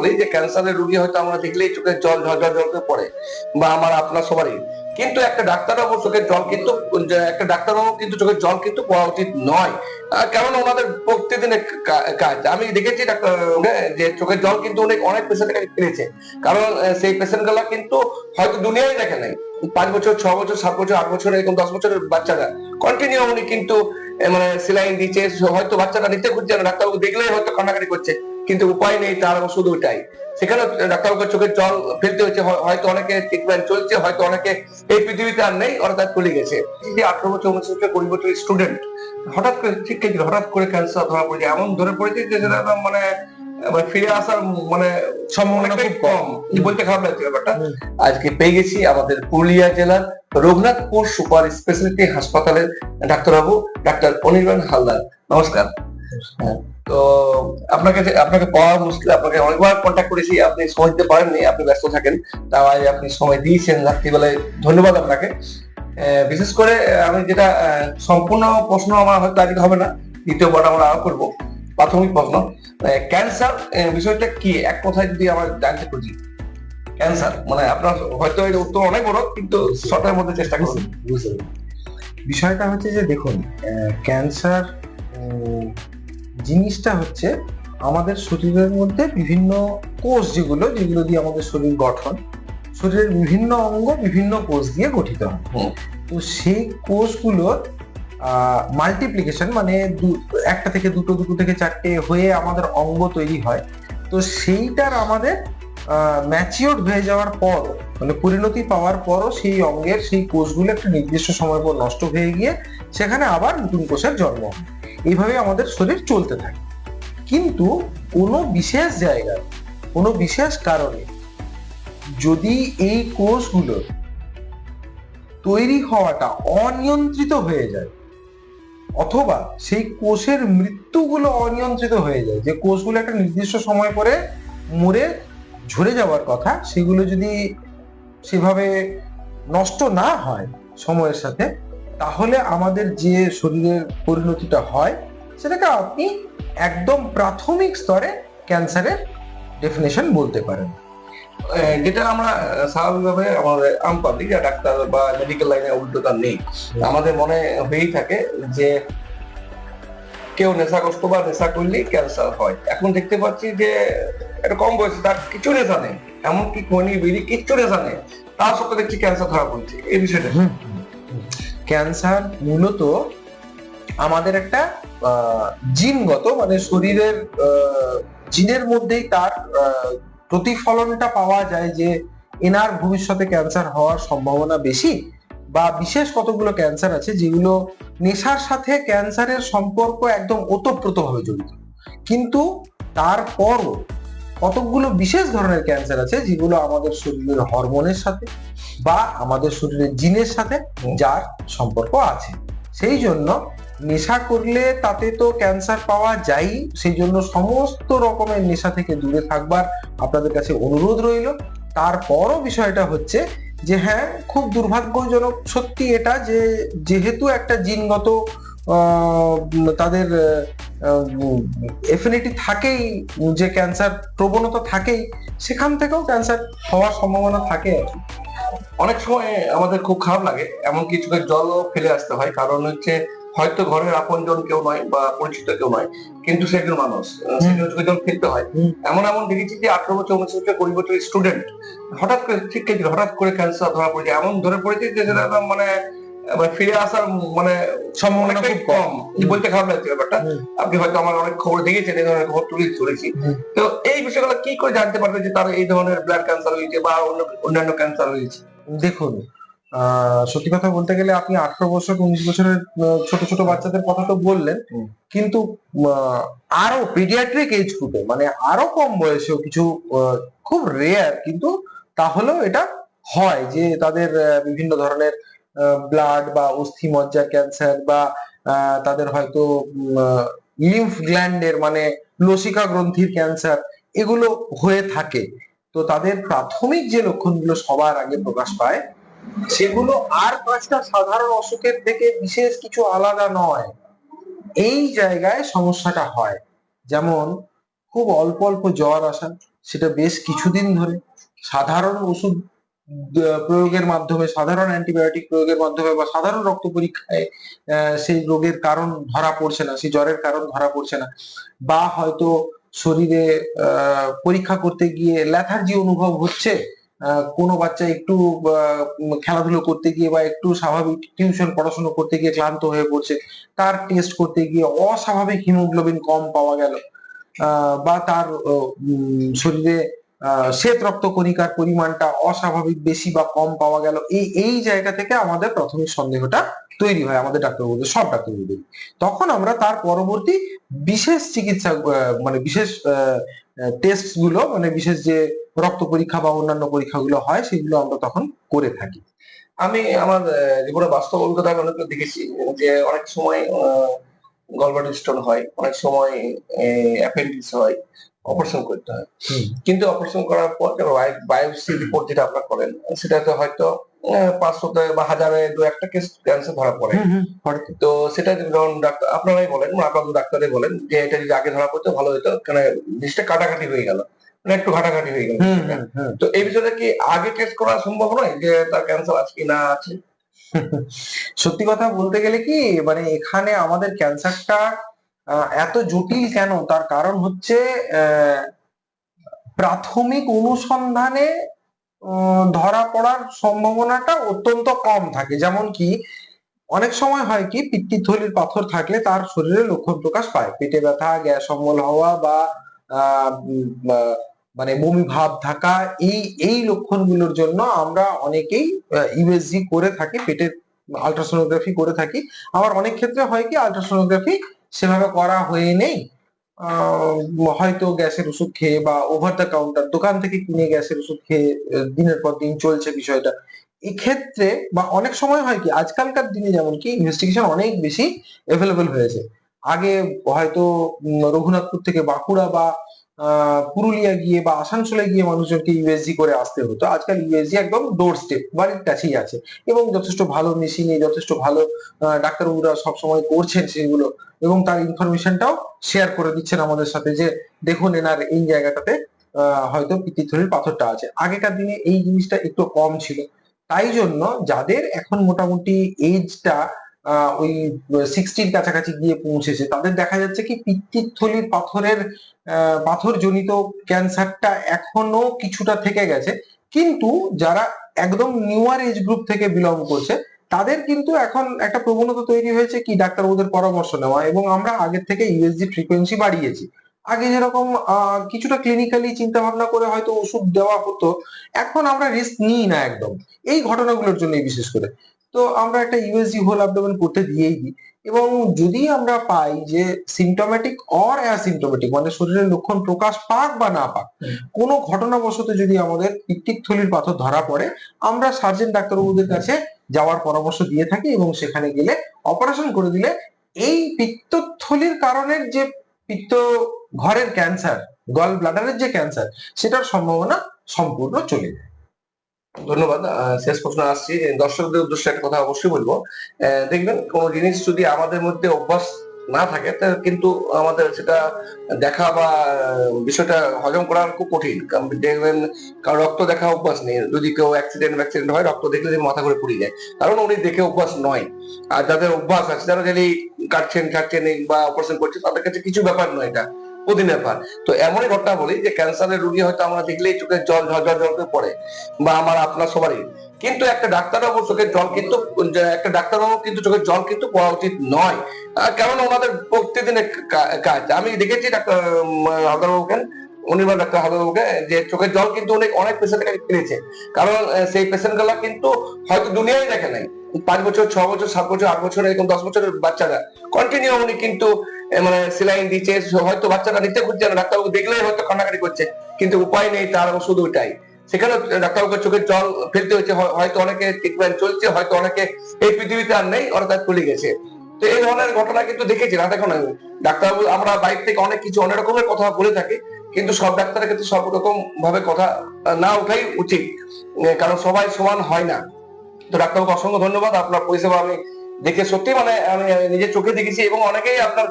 বলি যে ক্যান্সারের রোগী হয়তো আমরা দেখলেই চোখের জল, ঝরঝর জল পড়ে বা আমার আপনার সবারই। কিন্তু একটা ডাক্তারবাবু চোখের জল কিন্তু একটা ডাক্তারবাবু কিন্তু চোখের জল কিন্তু পড়া উচিত নয়। কারণ ওনাদের প্রত্যেকদিনের কা- কাজ। আমি দেখেছি যে চোখের জল কিন্তু অনেক অনেক পেশেন্টের কাছে পেয়েছে কারণ সেই পেশেন্টগুলা কিন্তু হয়তো দুনিয়ায় দেখে নাই। পাঁচ বছর, ছ বছর, সাত বছর, আট বছর, এরকম দশ বছরের বাচ্চারা। কন্টিনিউ উনি কিন্তু মানে সেলাইন দিচ্ছে। হয়তো বাচ্চাটা নিতে খুঁজছে না। ডাক্তারবাবু দেখলেই হয়তো কান্নাকাটি করছে। কিন্তু উপায় নেই তার ওষুধ ওইটাই। সেখানে ডাক্তারবাবুকে চোখের জল ফেলতে হচ্ছে হয়তো অনেকে ট্রিটমেন্ট চলছে হয়তো অনেকে এই পৃথিবীতে আর নেই তার চলে গেছে। যে আঠারো বছর উনিশ বছর কুড়ি বছর স্টুডেন্ট হঠাৎ করে ঠিক হঠাৎ করে ক্যান্সার ধরা পড়েছে এমন ধরে পড়েছে যে সেটা মানে মানে ফিরে আসার মানে সম্ভাবনা খুব কম। বলতে খারাপ লাগছে ব্যাপারটা? আজকে পেয়ে গেছি আমাদের পুরুলিয়া জেলার রঘুনাথপুর সুপার স্পেশালিটি হাসপাতালের ডাক্তারবাবু ডাক্তার অনির্বাণ হালদার। নমস্কার। তো আপনাকে আপনাকে পাওয়া মুশকিল, আপনাকে অনেকবার কন্ট্যাক্ট করেছি, আপনি সময় দিতে পারেননি, আপনি ব্যস্ত থাকেন তাও আপনি সময় দিয়েছেন রাত্রিবেলায়। ধন্যবাদ আপনাকে। বিশেষ করে আমি যেটা সম্পূর্ণ প্রশ্ন আমার হয়তো আজকে হবে না, দ্বিতীয়বার আমরা আরও করব, প্রাথমিক প্রশ্ন। ক্যান্সার বিষয়টা কি? এক কথায় যদি আমার জানতে খুঁজি। ক্যান্সার মানে আপনার হয়তো এর উত্তর অনেক বড়, কিন্তু শর্টের মধ্যে চেষ্টা করুন। বিষয়টা হচ্ছে যে দেখুন ক্যান্সার জিনিসটা হচ্ছে আমাদের শরীরের মধ্যে বিভিন্ন কোষ যেগুলো যেগুলো দিয়ে আমাদের শরীর গঠন শরীরের বিভিন্ন অঙ্গ বিভিন্ন কোষ দিয়ে গঠিত হয়। তো সেই কোষগুলোর মাল্টিপ্লিকেশন মানে একটা থেকে দুটো দুটো থেকে চারটে হয়ে আমাদের অঙ্গ তৈরি হয়। তো সেইটার আমাদের ম্যাচিওর হয়ে যাওয়ার পর মানে পরিণতি পাওয়ার পরও সেই অঙ্গের সেই কোষগুলো একটা নির্দিষ্ট সময় পর নষ্ট হয়ে গিয়ে সেখানে আবার নতুন কোষের জন্ম হয়। এইভাবে আমাদের শরীর চলতে থাকে। কিন্তু কোনো বিশেষ জায়গায়, কোনো বিশেষ কারণে যদি এই কোষগুলো তৈরি হওয়াটা অনিয়ন্ত্রিত হয়ে যায়, অথবা সেই কোষের মৃত্যুগুলো অনিয়ন্ত্রিত হয়ে যায়, যে কোষগুলো একটা নির্দিষ্ট সময় পরে মরে ঝরে যাওয়ার কথা, সেগুলো যদি সেভাবে নষ্ট না হয় সময়ের সাথে তাহলে আমাদের যে শরীরের পরিণতিটা হয় সেটাকে আপনি একদম প্রাথমিক স্তরে ক্যান্সারের ডেফিনেশন বলতে পারেন। যেটা আমরা স্বাভাবিকভাবে আমাদের আম পাবলিক ডাক্তার বা মেডিকেল লাইনে অভিজ্ঞতা নেই। আমাদের মনে হয়েই থাকে যে কেউ নেশাগ্রস্ত বা নেশা করলেই ক্যান্সার হয়। এখন দেখতে পাচ্ছি যে একটা কম বয়সে তার কিছু নেশা নেই। এমনকি খনি বিড়ি কিচ্ছু নেশা নেই। তার সত্ত্বেও দেখছি ক্যান্সার ধরা পড়ছে। এই বিষয়টা। ক্যান্সার মূলত আমাদের একটা জিনগত মানে শরীরের জিনের মধ্যেই তার প্রতিফলনটা পাওয়া যায় যে এনার ভবিষ্যতে ক্যান্সার হওয়ার সম্ভাবনা বেশি বা বিশেষ কতগুলো ক্যান্সার আছে যেগুলো নেশার সাথে ক্যান্সারের সম্পর্ক একদম ওতপ্রোতভাবে জড়িত। কিন্তু তারপরও কতকগুলো বিশেষ ধরনের ক্যান্সার আছে যেগুলো আমাদের শরীরের হরমোনের সাথে বা আমাদের শরীরের জিনের সাথে যার সম্পর্ক আছে। সেই জন্য নেশা করলে তাতে তো ক্যান্সার পাওয়া যায় সেই জন্য সমস্ত রকমের নেশা থেকে দূরে থাকবার আপনাদের কাছে অনুরোধ রইল। তারপরও বিষয়টা হচ্ছে যে হ্যাঁ খুব দুর্ভাগ্যজনক সত্যি এটা যে যেহেতু একটা জিনগত তাদের এফিনিটি থাকেই যে ক্যান্সার প্রবণতা থাকেই সেখান থেকেও ক্যান্সার হওয়ার সম্ভাবনা থাকে আর অনেক সময় আমাদের খুব খারাপ লাগে এমন কিছু জলও ফেলে আসতে হয় কারণ হচ্ছে হয়তো ঘরের আপনজন কেউ নয় বা পরিচিত কেউ নয় কিন্তু সে একজন মানুষ চোখের জল ফেলতে হয়। এমন এমন দেখেছি যে আঠারো বছর উনিশ বছর কুড়ি বছর স্টুডেন্ট হঠাৎ করে ঠিক হঠাৎ করে ক্যান্সার ধরা পড়েছে এমন ধরে পড়েছে যে মানে ফিরে আসার মানে সম্ভাবনা খুব কম। বলতে খারাপ লাগছে ব্যাপারটা। আপনি হয়তো আমার অনেক খবর দেখেছেন এই ধরনের খবর তুলে ধরেছি। তো এই বিষয়গুলো কি করে জানতে পারবে যে তার এই ধরনের ব্লাড ক্যান্সার হয়েছে বা অন্য অন্যান্য ক্যান্সার হয়েছে? দেখুন সত্যি কথা বলতে গেলে আপনি আঠারো বছর উনিশ বছরের ছোট ছোট বাচ্চাদের কথা তো বললেন। কিন্তু আরও পিডিয়াট্রিক এজ গ্রুপে মানে আরও কম বয়সেও কিছু খুব রেয়ার কিন্তু তাহলেও এটা হয় যে তাদের বিভিন্ন ধরনের ব্লাড বা অস্থি মজ্জার ক্যান্সার বা তাদের হয়তো লিম্ফ গ্ল্যান্ডের মানে লসিকা গ্রন্থির ক্যান্সার এগুলো হয়ে থাকে। তো তাদের প্রাথমিক যে লক্ষণগুলো সবার আগে প্রকাশ পায়, সেগুলো আর পাঁচটা সাধারণ অসুখের থেকে বিশেষ কিছু আলাদা নয়। এই জায়গায় সমস্যাটা হয়। যেমন, খুব অল্প অল্প জ্বর আসা, সেটা বেশ কিছুদিন ধরে। সাধারণ ওষুধ প্রয়োগের মাধ্যমে, সাধারণ অ্যান্টিবায়োটিক প্রয়োগের মাধ্যমে বা সাধারণ রক্ত পরীক্ষায় সেই রোগের কারণ ধরা পড়ছে না, সেই জ্বরের কারণ ধরা পড়ছে না। বা হয়তো শরীরে পরীক্ষা করতে গিয়ে ল্যাথার্জি অনুভব হচ্ছে কোনো বাচ্চা একটু খেলাধুলো করতে গিয়ে বা একটু স্বাভাবিক টিউশন পড়াশোনা করতে গিয়ে ক্লান্ত হয়ে পড়ছে, তার টেস্ট করতে গিয়ে অস্বাভাবিক হিমোগ্লোবিন কম পাওয়া গেল। বা তার শরীরে শ্বেত রক্ত কণিকার পরিমাণটা অস্বাভাবিক বেশি বা কম পাওয়া গেল। এই এই জায়গা থেকে আমাদের প্রাথমিক সন্দেহটা তৈরি হয়, আমাদের ডাক্তারবাবুদের সব ডাক্তারবাবুদের তখন আমরা তার পরবর্তী বিশেষ চিকিৎসা মানে বিশেষ টেস্টগুলো মানে বিশেষ যে রক্ত পরীক্ষা বা অন্যান্য পরীক্ষাগুলো হয়, সেগুলো আমরা তখন করে থাকি। আমি আমার জীবনে বাস্তব অভিজ্ঞতা অনেক দেখেছি, যে অনেক সময় গলবার্ড স্টোন হয়, অনেক সময় অ্যাপেন্ডিক্স হয়। অপারেশন করতে হয়। কিন্তু অপারেশন করার পর বায়োপসি রিপোর্ট যেটা আপনারা করেন সেটাতে হয়তো আহ, পাঁচশোতে বা হাজারে দু একটা কেস ক্যান্সার ধরা পড়ে। তো। সেটা ধরুন ডাক্তার আপনারাই বলেন আপনাদের ডাক্তারই বলেন যে এটা যদি আগে ধরা পড়তো ভালো হতো কেন জিনিসটা কাটাকাটি হয়ে গেল। মানে একটু ঘাটাঘাটি হয়ে গেল। তো এই বিষয়টা কি আগে টেস্ট করা সম্ভব নয় যে তার ক্যান্সার আছে কি না আছে? সত্যি কথা বলতে গেলে কি মানে এখানে আমাদের ক্যান্সারটা এত জটিল কেন? তার কারণ হচ্ছে প্রাথমিক অনুসন্ধানে ধরা পড়ার সম্ভাবনাটা অত্যন্ত কম থাকে। যেমন কি, অনেক সময় হয় কি পিত্তথলির পাথর থাকলে তার শরীরে লক্ষণ প্রকাশ পায়। পেটে ব্যথা, গ্যাস অম্বল হওয়া বা মানে বমি ভাব থাকা, এই এই লক্ষণগুলোর জন্য আমরা অনেকেই ইউএসজি করে থাকি, পেটের আলট্রাসোনোগ্রাফি করে থাকি। আবার অনেক ক্ষেত্রে হয় কি আলট্রাসোনোগ্রাফি সেভাবে করা হয়ে নেই। হয়তো গ্যাসের ওষুধ খেয়ে বা ওভার দ্য কাউন্টার দোকান থেকে কিনে গ্যাসের ওষুধ খেয়ে দিনের পর দিন চলছে বিষয়টা। এক্ষেত্রে বা অনেক সময় হয় কি, আজকালকার দিনে যেমন কি ইনভেস্টিগেশন অনেক বেশি অ্যাভেলেবল হয়েছে। আগে হয়তো রঘুনাথপুর থেকে বাঁকুড়া বা পুরুলিয়া গিয়ে বা আসানসোলে গিয়ে মানুষজনকে ইউএসজি করে আসতে হতো। আজকাল ইউএসজি একদম ডোর স্টেপ বাড়ির কাছেই আছে। এবং যথেষ্ট ভালো মেশিনে যথেষ্ট ভালো ডাক্তারবাবুরা সবসময় করছেন সেগুলো। এবং তার ইনফরমেশনটাও শেয়ার করে দিচ্ছেন আমাদের সাথে যে, দেখুন এনার এই জায়গাটাতে হয়তো পিত্তিথলির পাথরটা আছে। আগেকার দিনে এই জিনিসটা একটু কম ছিল। তাই জন্য যাদের এখন মোটামুটি এজটা ওই সিক্সটির কাছাকাছি গিয়ে পৌঁছেছে। তাদের দেখা যাচ্ছে কি পিত্তিথলির পাথরের পাথরজনিত ক্যান্সারটা এখনও কিছুটা থেকে গেছে। কিন্তু যারা একদম নিউয়ার এজ গ্রুপ থেকে বিলং করছে, তাদের কিন্তু এখন একটা প্রবণতা তৈরি হয়েছে কি, ডাক্তারবাবুদের পরামর্শ নেওয়া এবং আমরা আগের থেকে ইউএসজি ফ্রিকোয়েন্সি বাড়িয়েছি। আগে যেরকম কিছুটা ক্লিনিক্যালি চিন্তা ভাবনা করে হয়তো ওষুধ দেওয়া হতো, এখন আমরা রিস্ক নিই না একদম। এই ঘটনাগুলোর জন্যই বিশেষ করে। তো আমরা একটা ইউএসজি হোল অ্যাবডোমেন করতে দিয়েই দিই এবং যদি আমরা পাই যে সিমটোমেটিক অর অ্যাসিমটোমেটিক মানে শরীরের লক্ষণ প্রকাশ পাক বা না পাক। কোনো ঘটনাবশত যদি আমাদের পিত্তিক থলির পাথর ধরা পড়ে আমরা সার্জেন ডাক্তারবাবুদের কাছে যাওয়ার পরামর্শ দিয়ে থাকি এবং সেখানে গেলে অপারেশন করে দিলে এই পিত্তথলির কারণের যে পিত্ত ঘরের ক্যান্সার গল ব্লাডারের যে ক্যান্সার সেটার সম্ভাবনা সম্পূর্ণ চলে যায় ধন্যবাদ। শেষ প্রশ্ন আসছি। দর্শকদের উদ্দেশ্যে একটা কথা অবশ্যই বলব। দেখবেন, কোন জিনিস যদি আমাদের মধ্যে অভ্যাস না থাকে কিন্তু আমাদের সেটা দেখা বা বিষয়টা হজম করা খুব কঠিন। দেখবেন, কারণ রক্ত দেখা অভ্যাস নেই। যদি কেউ অ্যাক্সিডেন্ট অ্যাক্সিডেন্ট হয়, রক্ত দেখলে মাথা করে পড়ে যায়। কারণ উনি দেখে অভ্যাস নয়। আর যাদের অভ্যাস আছে, যারা যদি কাটছেন কাটছেন বা অপারেশন করছেন, তাদের কাছে কিছু ব্যাপার নয় এটা। প্রতিদিন ব্যাপার। তো এমনই ঘটনা বলি যে ক্যান্সারের রোগী হয়তো আমরা দেখলেই চোখে জল ঝরঝর জল পড়ে বা আমার আপনার সবারই। কিন্তু একটা ডাক্তারবাবু চোখের জল কিন্তু একটা ডাক্তারবাবু কিন্তু চোখের জল কিন্তু পড়া উচিত নয়। কারণ ওনাদের প্রত্যেকদিনের কাজ। আমি দেখেছি ডাক্তার হালদারবাবুকে অনির্বাণ ডাক্তার হালদারবাবুকে যে চোখের জল কিন্তু অনেক অনেক পেশেন্টের কাছে কিনেছে। কারণ সেই পেশেন্টগুলা কিন্তু হয়তো দুনিয়ায় দেখে নাই। পাঁচ বছর, ছ বছর, সাত বছর, আট বছর, এরকম দশ বছরের বাচ্চারা। কন্টিনিউ উনি কিন্তু মানে সেলাইন দিচ্ছে, হয়তো বাচ্চারা নিতে খুঁজছে না, ডাক্তারবাবু দেখলেই হয়তো কান্নাকাটি করছে, কিন্তু উপায় নেই তার ওষুধ ওইটাই। সেখানে ডাক্তারবাবুকে চোখের জল ফেলতে হচ্ছে হয়তো অনেকে ট্রিটমেন্ট চলছে, হয়তো অনেকে এই পৃথিবীতে আর নেই, ওরা তার চলে গেছে। তো এই ধরনের ঘটনা কিন্তু দেখেছি, না দেখো না? ডাক্তারবাবু, আমরা বাইরে থেকে অনেক কিছু অনেক রকমের কথা বলে থাকি, কিন্তু সব ডাক্তারের ক্ষেত্রে সব রকম ভাবে কথা না ওঠাই উচিত কারণ সবাই সমান হয় না। তো ডাক্তারবাবুকে অসংখ্য ধন্যবাদ, আপনার পরিষেবা আমি দেখে সত্যি মানে আমি নিজের চোখে দেখেছি এবং অনেকেই আপনার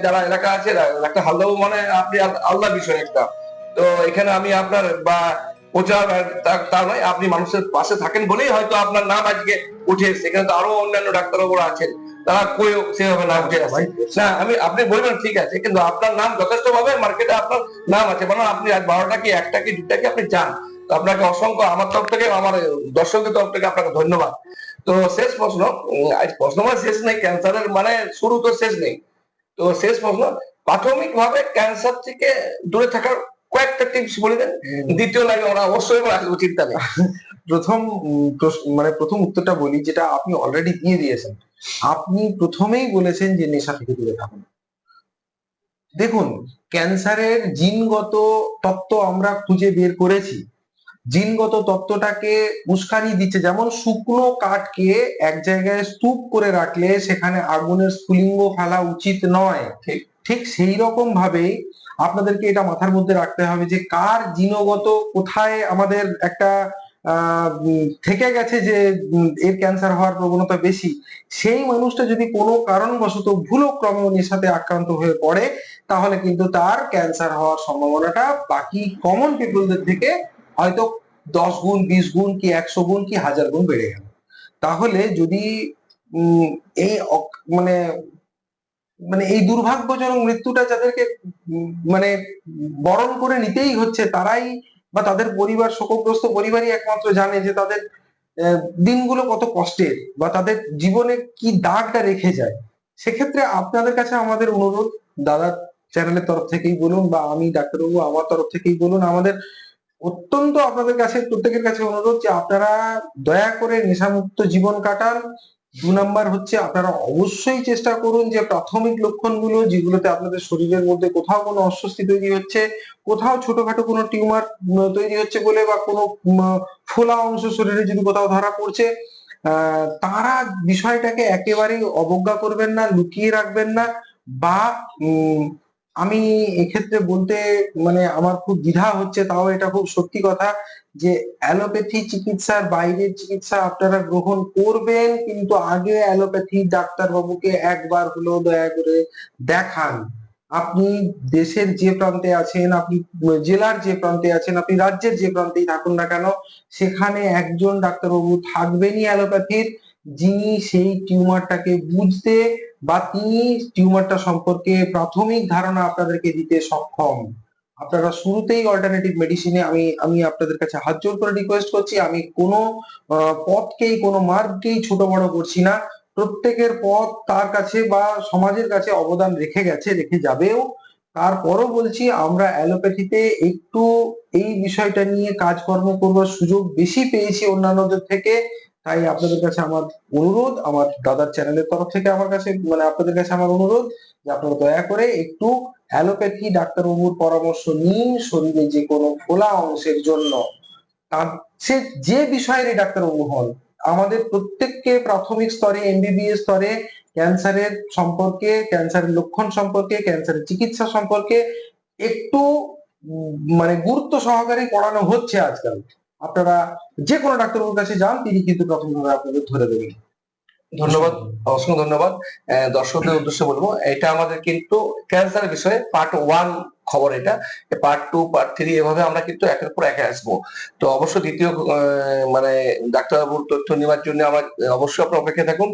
যারা এলাকা আছে ডাক্তার হালদাবু মানে আপনি আল- আল্লাহ বিষয় একটা। তো এখানে আমি আপনার, বা প্রচার তা- নয়, আপনি মানুষের পাশে থাকেন বলেই হয়তো আপনার নাম আজকে উঠে এসছে। এখানে তো আরও অন্যান্য ডাক্তারবাবুরা আছেন। তারা কেউ সেভাবে নাম উঠে আসে। না, আমি, আপনি বলবেন ঠিক আছে, কিন্তু আপনার নাম যথেষ্ট ভাবে মার্কেটে আপনার নাম আছে। মানে আপনি আজ বারোটা কি, একটা কি, দুটা কি, আপনি তো আপনাকে অসংখ্য, আমার তরফ থেকে, আমার দর্শকদের তরফ থেকে আপনাকে ধন্যবাদ। তো শেষ প্রশ্ন আজ প্রশ্ন মানে শেষ নেই ক্যান্সারের মানে শুরু তো শেষ নেই। তো শেষ প্রশ্ন প্রাথমিক ভাবে ক্যান্সার থেকে দূরে থাকার কয়েকটা টিপস বলে দেন। দ্বিতীয় লাগে আমরা অবশ্যই আসব চিন্তা নেই। প্রথম মানে প্রথম উত্তরটা বলি যেটা আপনি অলরেডি দিয়ে দিয়েছেন। আপনি প্রথমেই বলেছেন যে নেশা থেকে দূরে থাকুন। দেখুন ক্যান্সারের জিনগত তত্ত্ব আমরা খুঁজে বের করেছি। জিনগত তত্ত্বটাকে উস্কানি দিচ্ছে যেমন শুকনো কাঠকে এক জায়গায় স্তূপ করে রাখলে সেখানে আগুনের স্ফুলিঙ্গ ফেলা উচিত নয় ঠিক। ঠিক সেই রকম ভাবেই আপনাদেরকে এটা মাথার মধ্যে রাখতে হবে যে কার জিনগত কোথায় আমাদের একটা থেকে গেছে যে এর ক্যান্সার হওয়ার প্রবণতা বেশি সেই মানুষটা যদি কোনো কারণবশত ভুলক্রমে নেশাতে আক্রান্ত হয়ে পড়ে, তাহলে কিন্তু তার ক্যান্সার হওয়ার সম্ভাবনাটা বাকি কমন পিপলদের থেকে হয়তো দশ গুণ, বিশ গুণ কি একশো গুণ কি হাজার গুণ বেড়ে গেল। তাহলে যদি এই মানে মানে এই দুর্ভাগ্যজনক মৃত্যুটা যাদেরকে মানে বরণ করে নিতেই হচ্ছে, তারাই বা তাদের পরিবার, শোকগ্রস্ত পরিবারই একমাত্র জানে যে তাদের দিনগুলো কত কষ্টের বা তাদের জীবনে কি দাগটা রেখে যায়। সেক্ষেত্রে আপনাদের কাছে আমাদের অনুরোধ, দাদার চ্যানেলের তরফ থেকেই বলুন বা আমি ডাক্তারবাবু আমার তরফ থেকেই বলুন, আমাদের অত্যন্ত আপনাদের কাছে, প্রত্যেকের কাছে অনুরোধ যে আপনারা দয়া করে নেশামুক্ত জীবন কাটান। দু নাম্বার হচ্ছে আপনারা অবশ্যই চেষ্টা করুন যে প্রাথমিক লক্ষণগুলো যেগুলোতে আপনাদের শরীরের মধ্যে কোথাও কোনো অস্বস্তি তৈরি হচ্ছে, কোথাও ছোটখাটো কোনো টিউমার তৈরি হচ্ছে বলে বা কোনো ফোলা অংশ শরীরে যদি কোথাও ধরা পড়ছে তারা বিষয়টাকে একেবারেই অবজ্ঞা করবেন না, লুকিয়ে রাখবেন না বা আমি এক্ষেত্রে বলতে মানে আমার খুব দ্বিধা হচ্ছে, তাও এটা খুব সত্যি কথা যে অ্যালোপ্যাথি চিকিৎসার বাইরের চিকিৎসা আপনারা গ্রহণ করবেন, কিন্তু আগে অ্যালোপ্যাথি ডাক্তারবাবুকে একবার হলেও দয়া করে দেখান। আপনি দেশের যে প্রান্তে আছেন, আপনি জেলার যে প্রান্তে আছেন, আপনি রাজ্যের যে প্রান্তেই থাকুন না কেন, সেখানে একজন ডাক্তারবাবু থাকবেনই অ্যালোপ্যাথির। যিনি সেই টিউমারটাকে বুঝতে বা তিনি টিউমারটা সম্পর্কে প্রাথমিক ধারণা আপনাদেরকে দিতে সক্ষম। আপনারা শুরুতেই অল্টারনেটিভ মেডিসিনে আমি আমি আপনাদের কাছে হাত জোর করে রিকোয়েস্ট করছি। আমি কোনো পথকেই, কোনো মার্গকেই ছোট বড় করছি না। প্রত্যেকের পথ তার কাছে বা সমাজের কাছে অবদান রেখে গেছে, রেখে যাবেও। তারপরও বলছি, আমরা অ্যালোপ্যাথিতে একটু এই বিষয়টা নিয়ে কাজকর্ম করবার সুযোগ বেশি পেয়েছি অন্যান্যদের থেকে। তাই আপনাদের কাছে আমার অনুরোধ, আমার দাদার চ্যানেলের তরফ থেকে আমার কাছে মানে আপনাদের কাছে আমার অনুরোধ যে আপনারা দয়া করে একটু অ্যালোপ্যাথি ডাক্তারবাবুর পরামর্শ নিন শরীরে যে কোনো ফোলা অংশের জন্য। সে যে বিষয়েরই ডাক্তারবাবু হন, আমাদের প্রত্যেককে প্রাথমিক স্তরে, এমবিবিএস স্তরে, ক্যান্সারের সম্পর্কে, ক্যান্সারের লক্ষণ সম্পর্কে, ক্যান্সারের চিকিৎসা সম্পর্কে একটু মানে গুরুত্ব সহকারে পড়ানো হচ্ছে আজকাল। আপনারা যে কোনো ডাক্তারবাবুর কাছে যান, তিনি কিন্তু প্রথমভাবে আপনাদের ধরে দেবেন। ধন্যবাদ, অসংখ্য ধন্যবাদ। দর্শকদের উদ্দেশ্যে বলব, এটা আমাদের কিন্তু ক্যান্সার বিষয়ে পার্ট ওয়ান খবর এটা। পার্ট টু, পার্ট থ্রি, এভাবে আমরা কিন্তু একের পর একে আসব। তো অবশ্য দ্বিতীয় মানে ডাক্তারবাবুর তথ্য নেওয়ার জন্য আমার অবশ্যই আপনার অপেক্ষা থাকুন।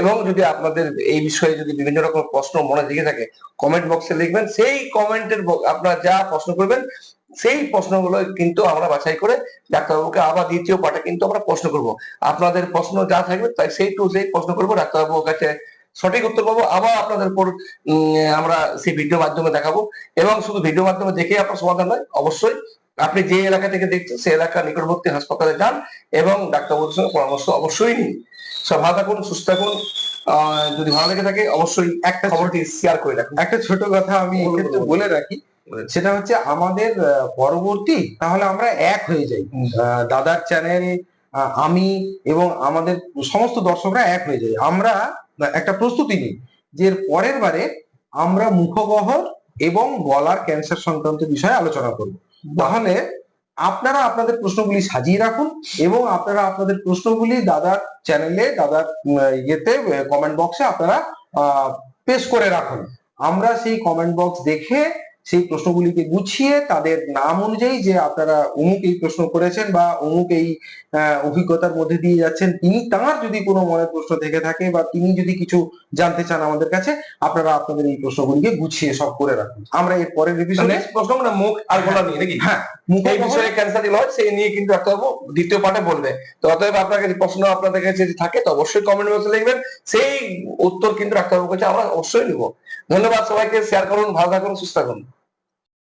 এবং যদি আপনাদের এই বিষয়ে যদি বিভিন্ন রকম প্রশ্ন মনে দিকে থাকে কমেন্ট বক্সে লিখবেন। সেই কমেন্টের আপনারা যা প্রশ্ন করবেন সেই প্রশ্নগুলো কিন্তু আমরা বাছাই করে ডাক্তারবাবুকে আবার দ্বিতীয় পার্টে কিন্তু আমরা প্রশ্ন করব। আপনাদের প্রশ্ন যা থাকবে তাই সেই টু সেই প্রশ্ন করব ডাক্তারবাবুর কাছে সঠিক উত্তর পাবো। আবার আপনাদের উপর আমরা সেই ভিডিও মাধ্যমে দেখাবো। এবং শুধু ভিডিও মাধ্যমে দেখে আপনার সমাধান নয় অবশ্যই আপনি যে এলাকা থেকে দেখছেন সেই এলাকার নিকটবর্তী হাসপাতালে যান এবং ডাক্তারবাবুর সঙ্গে পরামর্শ অবশ্যই নিন। সব ভালো থাকুন সুস্থ থাকুন। আহ, যদি ভালো লেগে থাকে অবশ্যই একটা খবরটি শেয়ার করে রাখুন। একটা ছোট কথা আমি। বলে রাখি সেটা হচ্ছে আমাদের পরবর্তী তাহলে আমরা এক হয়ে যাই। দাদার চ্যানেল আমি এবং আমাদের সমস্ত দর্শকরা এক হয়ে যাই। আমরা একটা প্রস্তুতি নিই যে পরের বারে আমরা মুখগহ্বর এবং গলার ক্যান্সার সংক্রান্ত বিষয়ে আলোচনা করব। তাহলে আপনারা আপনাদের প্রশ্নগুলি সাজিয়ে রাখুন এবং আপনারা আপনাদের প্রশ্নগুলি দাদার চ্যানেলে দাদার ইয়েতে কমেন্ট বক্সে আপনারা পেশ করে রাখুন। আমরা সেই কমেন্ট বক্স দেখে সেই প্রশ্নগুলিকে গুছিয়ে তাদের নাম অনুযায়ী যে আপনারা অমুক এই প্রশ্ন করেছেন বা অমুক এই অভিজ্ঞতার মধ্যে দিয়ে যাচ্ছেন তিনি তার যদি কোনো মনের প্রশ্ন থেকে থাকে বা তিনি যদি কিছু জানতে চান আমাদের কাছে আপনারা আপনাদের এই প্রশ্নগুলিকে গুছিয়ে সব করে রাখুন। আমরা এর পরের নেক্সট প্রশ্ন মানে মুখ আর গলা নিয়ে নাকি? হ্যাঁ মুখে এই বিষয়ে ক্যান্সার হয় সেই নিয়ে কিন্তু ডাক্তারবাবু দ্বিতীয় পার্টে বলবে। তো অতএব আপনার কাছে প্রশ্ন আপনাদের কাছে যদি থাকে তো অবশ্যই কমেন্ট বক্সে লিখবেন। সেই উত্তর কিন্তু ডাক্তারবাবুর কাছে আমরা অবশ্যই নিব। ধন্যবাদ সবাইকে শেয়ার করুন ভালো থাকুন সুস্থ থাকুন।